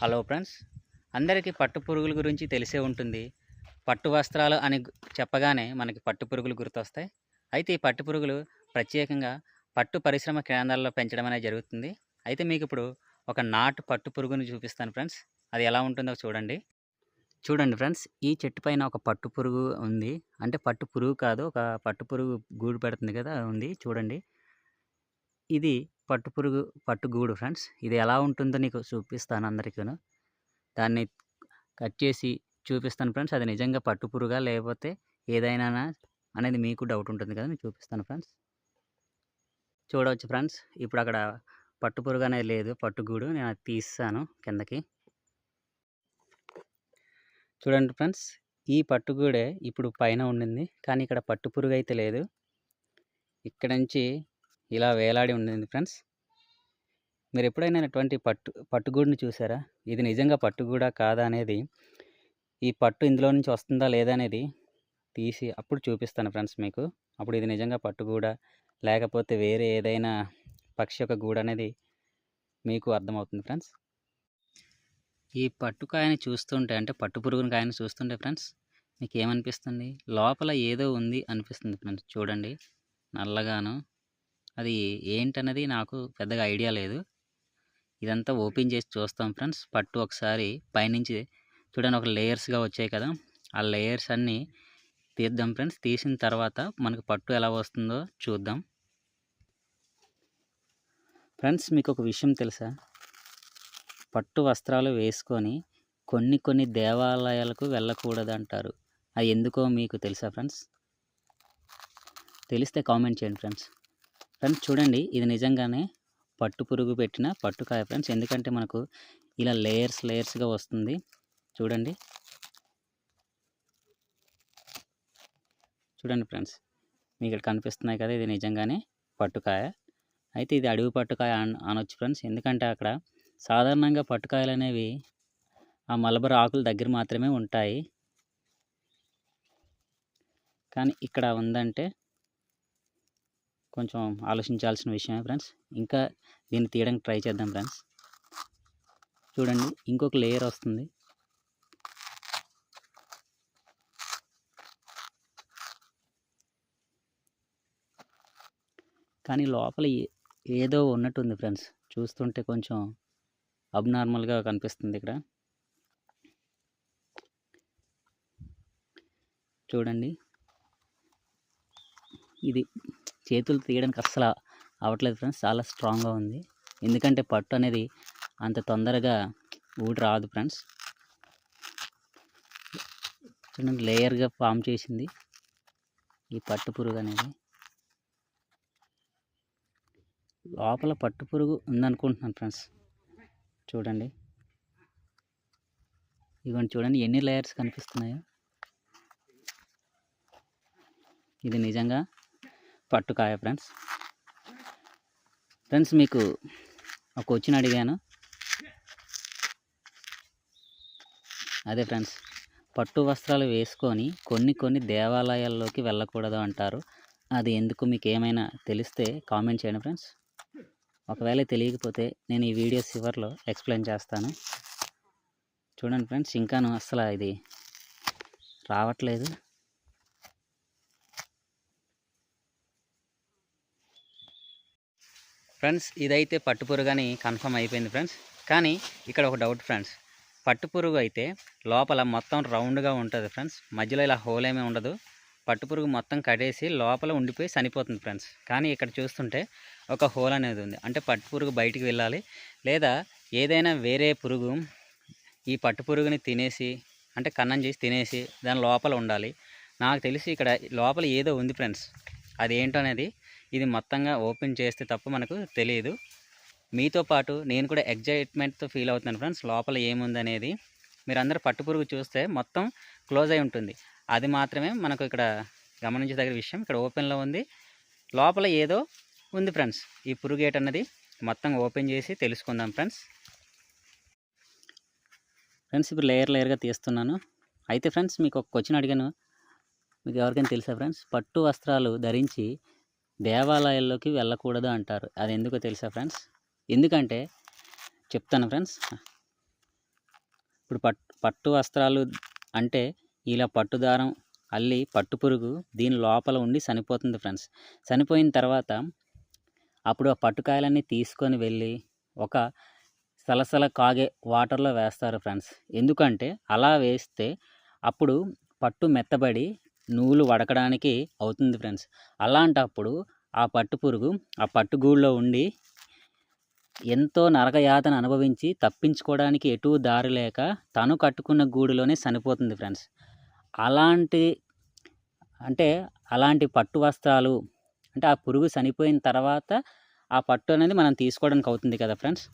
Hello friends అందరికీ పట్టు పురుగుల గురించి తెలిసే ఉంటుంది. పట్టు వస్త్రాలు అని చెప్పగానే మనకి పట్టు పురుగులు గుర్తొస్తాయి. అయితే ఈ పట్టు పురుగులు ప్రత్యేకంగా పట్టు పరిశ్రమ కేంద్రాల్లో పెంచడం అనేది జరుగుతుంది. అయితే మీకు ఇప్పుడు ఒక నాటు పట్టు పురుగుని చూపిస్తాను ఫ్రెండ్స్. అది ఎలా ఉంటుందో చూడండి. చూడండి ఫ్రెండ్స్ ఈ చెట్టు పైన ఒక పట్టు పురుగు ఉంది. అంటే పట్టు పురుగు కాదు ఒక పట్టు పురుగు గూడు పెడుతుంది కదా ఉంది. చూడండి. ఇది పట్టు పురుగు పట్టు గూడు ఫ్రెండ్స్. ఇది ఎలా ఉంటుందో నీకు చూపిస్తాను అందరికీను. దాన్ని కట్ చేసి చూపిస్తాను ఫ్రెండ్స్. అది నిజంగా పట్టుపురుగా లేకపోతే ఏదైనా అనేది మీకు డౌట్ ఉంటుంది కదా నేను చూపిస్తాను ఫ్రెండ్స్. చూడవచ్చు ఫ్రెండ్స్. ఇప్పుడు అక్కడ పట్టు పురుగు అనేది లేదు పట్టుగూడు నేను అది తీస్తాను కిందకి. చూడండి ఫ్రెండ్స్. ఈ పట్టుగూడే ఇప్పుడు పైన ఉండింది. కానీ ఇక్కడ పట్టు పురుగు అయితే లేదు. ఇక్కడ నుంచి ఇలా వేలాడి ఉండింది ఫ్రెండ్స్. మీరు ఎప్పుడైనా ఇటువంటి పట్టు పట్టుగూడుని చూసారా? ఇది నిజంగా పట్టుగూడ కాదా అనేది ఈ పట్టు ఇందులో నుంచి వస్తుందా లేదా అనేది తీసి అప్పుడు చూపిస్తాను ఫ్రెండ్స్ మీకు. అప్పుడు ఇది నిజంగా పట్టుగూడ లేకపోతే వేరే ఏదైనా పక్షి యొక్క గూడు అనేది మీకు అర్థమవుతుంది ఫ్రెండ్స్. ఈ పట్టుకాయని చూస్తుంటే అంటే పట్టు పురుగుని కాయని చూస్తుంటే ఫ్రెండ్స్ మీకు ఏమనిపిస్తుంది లోపల ఏదో ఉంది అనిపిస్తుంది ఫ్రెండ్స్ చూడండి. నల్లగాను. అది ఏంటన్నది నాకు పెద్దగా ఐడియా లేదు. ఇదంతా ఓపెన్ చేసి చూస్తాం ఫ్రెండ్స్. పట్టు ఒకసారి పైనుంచి చూడండి ఒక లేయర్స్గా వచ్చాయి కదా. ఆ లేయర్స్ అన్నీ తీద్దాం ఫ్రెండ్స్. తీసిన తర్వాత మనకు పట్టు ఎలా వస్తుందో చూద్దాం. ఫ్రెండ్స్ మీకు ఒక విషయం తెలుసా? పట్టు వస్త్రాలు వేసుకొని కొన్ని కొన్ని దేవాలయాలకు వెళ్ళకూడదు అంటారు అది ఎందుకో మీకు తెలుసా ఫ్రెండ్స్? తెలిస్తే కామెంట్ చేయండి ఫ్రెండ్స్. ఫ్రెండ్స్ చూడండి ఇది నిజంగానే పట్టు పురుగు పెట్టిన పట్టుకాయ ఫ్రెండ్స్. ఎందుకంటే మనకు ఇలా లేయర్స్ లేయర్స్గా వస్తుంది. చూడండి. చూడండి ఫ్రెండ్స్. మీకు ఇక్కడ కనిపిస్తున్నాయి కదా ఇది నిజంగానే పట్టుకాయ అయితే ఇది అడవి పట్టుకాయ అన అనొచ్చు ఫ్రెండ్స్. ఎందుకంటే అక్కడ సాధారణంగా పట్టుకాయలు అనేవి ఆ మలబర ఆకుల దగ్గర మాత్రమే ఉంటాయి. కానీ ఇక్కడ ఉందంటే కొంచెం ఆలోచించాల్సిన విషయమే ఫ్రెండ్స్ ఇంకా దీన్ని తీయడానికి ట్రై చేద్దాం ఫ్రెండ్స్ చూడండి ఇంకొక లేయర్ వస్తుంది. కానీ లోపల ఏ- ఏదో ఉన్నట్టుంది ఫ్రెండ్స్ చూస్తుంటే కొంచెం అబ్నార్మల్గా కనిపిస్తుంది ఇక్కడ. చూడండి. ఇది చేతులు తీయడానికి అస్సలు అవ్వట్లేదు ఫ్రెండ్స్. చాలా స్ట్రాంగ్గా ఉంది. ఎందుకంటే పట్టు అనేది అంత తొందరగా ఊడి రాదు ఫ్రెండ్స్. చూడండి లేయర్గా ఫామ్ చేసింది ఈ పట్టు పురుగు అనేది. లోపల పట్టు పురుగు ఉందనుకుంటున్నాను ఫ్రెండ్స్. చూడండి. ఇదిగోండి చూడండి ఎన్ని లేయర్స్ కనిపిస్తున్నాయో. ఇది నిజంగా పట్టుకాయ ఫ్రెండ్స్. ఫ్రెండ్స్ మీకు ఒక క్వశ్చన్ అడిగాను. అదే ఫ్రెండ్స్ పట్టు వస్త్రాలు వేసుకొని కొన్ని కొన్ని దేవాలయాల్లోకి వెళ్ళకూడదు అంటారు. అది ఎందుకు? మీకు ఏమైనా తెలిస్తే కామెంట్ చేయండి ఫ్రెండ్స్. ఒకవేళ తెలియకపోతే నేను ఈ వీడియో చివరిలో ఎక్స్ప్లెయిన్ చేస్తాను. చూడండి ఫ్రెండ్స్ ఇంకాను అసలు ఇది రావట్లేదు. ఫ్రెండ్స్ ఇదైతే పట్టుపురుగు అని కన్ఫర్మ్ అయిపోయింది ఫ్రెండ్స్. కానీ ఇక్కడ ఒక డౌట్ ఫ్రెండ్స్ పట్టుపురుగు అయితే లోపల మొత్తం రౌండ్గా ఉంటుంది ఫ్రెండ్స్. మధ్యలో ఇలా హోల్ ఏమీ ఉండదు. పట్టుపురుగు మొత్తం కట్టేసి లోపల ఉండిపోయి చనిపోతుంది ఫ్రెండ్స్. కానీ ఇక్కడ చూస్తుంటే ఒక హోల్ అనేది ఉంది. అంటే పట్టుపురుగు బయటికి వెళ్ళాలి. లేదా ఏదైనా వేరే పురుగు ఈ పట్టుపురుగుని తినేసి అంటే కన్నం చేసి తినేసి దాని లోపల ఉండాలి. నాకు తెలిసి ఇక్కడ లోపల ఏదో ఉంది ఫ్రెండ్స్. అది ఏంటో అనేది ఇది మొత్తంగా ఓపెన్ చేస్తే తప్ప మనకు తెలియదు మీతో పాటు నేను కూడా ఎగ్జైట్మెంట్తో ఫీల్ అవుతున్నాను ఫ్రెండ్స్. లోపల ఏముంది అనేది పట్టుపురుగు చూస్తే మొత్తం క్లోజ్ అయి ఉంటుంది. అది మాత్రమే మనకు ఇక్కడ గమనించదగిన విషయం. ఇక్కడ ఓపెన్లో ఉంది. లోపల ఏదో ఉంది ఫ్రెండ్స్. ఈ పురుగు అన్నది మొత్తం ఓపెన్ చేసి తెలుసుకుందాం ఫ్రెండ్స్. ఫ్రెండ్స్ ఇప్పుడు లేయర్ లేయర్గా తీస్తున్నాను. అయితే ఫ్రెండ్స్ మీకు ఒక క్వశ్చన్ అడిగాను. మీకు ఎవరికైనా తెలుసా ఫ్రెండ్స్? పట్టు వస్త్రాలు ధరించి దేవాలయాల్లోకి వెళ్ళకూడదు అంటారు. అది ఎందుకో తెలుసా ఫ్రెండ్స్? ఎందుకంటే చెప్తాను ఫ్రెండ్స్. ఇప్పుడు పట్టు పట్టు వస్త్రాలు అంటే ఇలా పట్టు దారం అల్లి పట్టు పురుగు దీని లోపల ఉండి చనిపోతుంది ఫ్రెండ్స్. చనిపోయిన తర్వాత అప్పుడు ఆ పట్టుకాయలన్నీ తీసుకొని వెళ్ళి ఒక సలసల కాగే వాటర్లో వేస్తారు ఫ్రెండ్స్. ఎందుకంటే అలా వేస్తే అప్పుడు పట్టు మెత్తబడి నూలు వడకడానికి అవుతుంది ఫ్రెండ్స్. అలాంటప్పుడు ఆ పట్టు పురుగు ఆ పట్టు గూడులో ఉండి ఎంతో నరకయాతన అనుభవించి తప్పించుకోవడానికి ఎటు దారి లేక తను కట్టుకున్న గూడులోనే చనిపోతుంది ఫ్రెండ్స్. అలాంటి అంటే అలాంటి పట్టు వస్త్రాలు అంటే ఆ పురుగు చనిపోయిన తర్వాత ఆ పట్టు అనేది మనం తీసుకోవడానికి అవుతుంది కదా ఫ్రెండ్స్.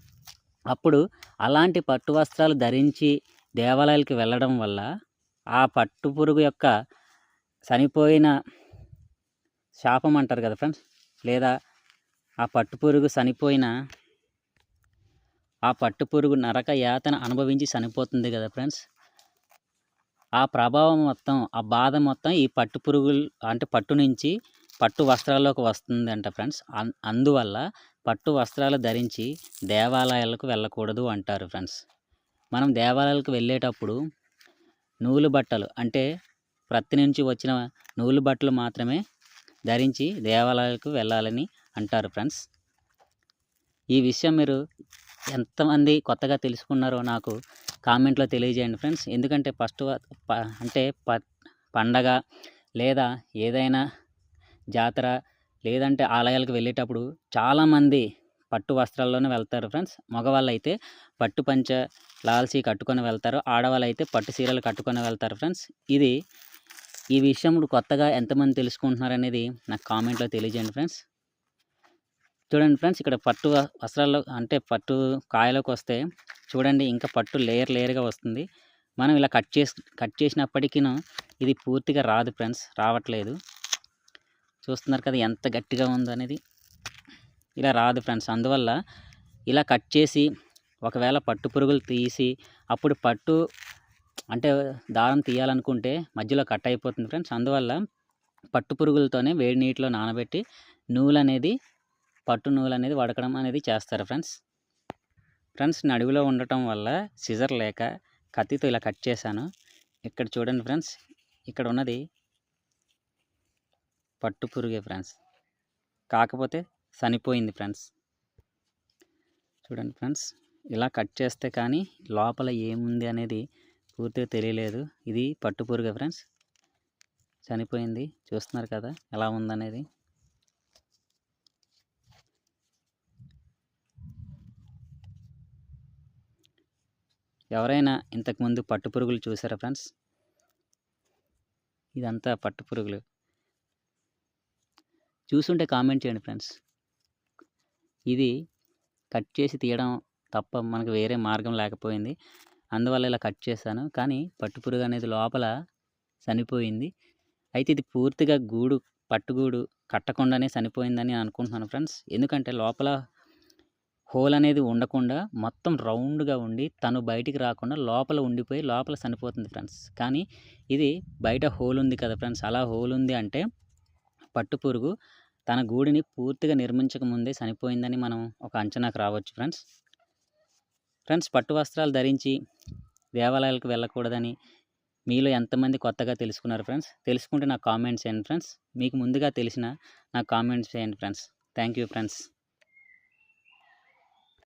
అప్పుడు అలాంటి పట్టు వస్త్రాలు ధరించి దేవాలయాలకి వెళ్ళడం వల్ల ఆ పట్టు పురుగు యొక్క చనిపోయిన శాపం అంటారు కదా ఫ్రెండ్స్? లేదా ఆ పట్టు పురుగు చనిపోయిన ఆ పట్టు పురుగు నరక యాతన అనుభవించి చనిపోతుంది కదా ఫ్రెండ్స్? ఆ ప్రభావం మొత్తం ఆ బాధ మొత్తం ఈ పట్టు పురుగులు అంటే పట్టు నుంచి పట్టు వస్త్రాల్లోకి వస్తుంది అంట ఫ్రెండ్స్. అన్- అందువల్ల పట్టు వస్త్రాలు ధరించి దేవాలయాలకు వెళ్ళకూడదు అంటారు ఫ్రెండ్స్. మనం దేవాలయాలకు వెళ్ళేటప్పుడు నూలు బట్టలు అంటే ప్రత్తి నుంచి వచ్చిన నూలు బట్టలు మాత్రమే ధరించి దేవాలయాలకు వెళ్ళాలని అంటారు ఫ్రెండ్స్. ఈ విషయం మీరు ఎంతమంది కొత్తగా తెలుసుకున్నారో నాకు కామెంట్లో తెలియజేయండి ఫ్రెండ్స్. ఎందుకంటే ఫస్ట్ అంటే ప పండగ లేదా ఏదైనా జాతర లేదంటే ఆలయాలకు వెళ్ళేటప్పుడు చాలామంది పట్టు వస్త్రాల్లోనే వెళ్తారు ఫ్రెండ్స్. మగవాళ్ళు అయితే పట్టు పంచ లాల్సీ కట్టుకొని వెళ్తారు. ఆడవాళ్ళు అయితే పట్టు చీరలు కట్టుకొని వెళ్తారు ఫ్రెండ్స్. ఇది ఈ విషయం ఇప్పుడు కొత్తగా ఎంతమంది తెలుసుకుంటున్నారు అనేది నాకు కామెంట్లో తెలియజేయండి ఫ్రెండ్స్. చూడండి ఫ్రెండ్స్ ఇక్కడ పట్టు వస్త్రాల్లో అంటే పట్టు కాయలోకి వస్తే చూడండి ఇంకా పట్టు లేయర్ లేయర్గా వస్తుంది. మనం ఇలా కట్ చేసి కట్ చేసినప్పటికీ ఇది పూర్తిగా రాదు ఫ్రెండ్స్ రావట్లేదు. చూస్తున్నారు కదా ఎంత గట్టిగా ఉందో అనేది. ఇలా రాదు ఫ్రెండ్స్ అందువల్ల ఇలా కట్ చేసి ఒకవేళ పట్టు పురుగులు తీసి అప్పుడు పట్టు అంటే దారం తీయాలనుకుంటే మధ్యలో కట్ అయిపోతుంది ఫ్రెండ్స్. అందువల్ల పట్టు పురుగులతోనే వేడి నీటిలో నానబెట్టి నూలు అనేది పట్టు నూలు అనేది వడకడం అనేది చేస్తారు ఫ్రెండ్స్. ఫ్రెండ్స్ నడువులో అడవిలో ఉండటం వల్ల సిజర్ లేక కత్తితో ఇలా కట్ చేశాను. ఇక్కడ చూడండి ఫ్రెండ్స్ ఇక్కడ ఉన్నది పట్టు పురుగే ఫ్రెండ్స్. కాకపోతే చనిపోయింది ఫ్రెండ్స్. చూడండి ఫ్రెండ్స్ ఇలా కట్ చేస్తే కానీ లోపల ఏముంది అనేది పూర్తిగా తెలియలేదు. ఇది పట్టుపురుగ ఫ్రెండ్స్. చనిపోయింది. చూస్తున్నారు కదా ఎలా ఉందనేది. ఎవరైనా ఇంతకుముందు పట్టు పురుగులు చూసారా ఫ్రెండ్స్? ఇదంతా పట్టు పురుగులు చూసుంటే కామెంట్ చేయండి ఫ్రెండ్స్. ఇది కట్ చేసి తీయడం తప్ప మనకు వేరే మార్గం లేకపోయింది. అందువల్ల ఇలా కట్ చేశాను. కానీ పట్టు పురుగు అనేది లోపల చనిపోయింది. అయితే ఇది పూర్తిగా గూడు పట్టుగూడు కట్టకుండానే చనిపోయిందని అనుకుంటున్నాను ఫ్రెండ్స్. ఎందుకంటే లోపల హోల్ అనేది ఉండకుండా మొత్తం రౌండ్గా ఉండి తను బయటికి రాకుండా లోపల ఉండిపోయి లోపల చనిపోతుంది ఫ్రెండ్స్. కానీ ఇది బయట హోల్ ఉంది కదా ఫ్రెండ్స్. అలా హోల్ ఉంది అంటే పట్టు పురుగు తన గూడిని పూర్తిగా నిర్మించక ముందే చనిపోయిందని మనం ఒక అంచనాకు రావచ్చు ఫ్రెండ్స్. ఫ్రెండ్స్ పట్టు వస్త్రాలు ధరించి దేవాలయాలకు వెళ్ళకూడదని మీలో ఎంతమంది కొత్తగా తెలుసుకున్నారు ఫ్రెండ్స్? తెలుసుకుంటే నాకు కామెంట్స్ చేయండి ఫ్రెండ్స్. మీకు ముందుగా తెలిసిన నాకు కామెంట్స్ చేయండి ఫ్రెండ్స్. Thank you friends.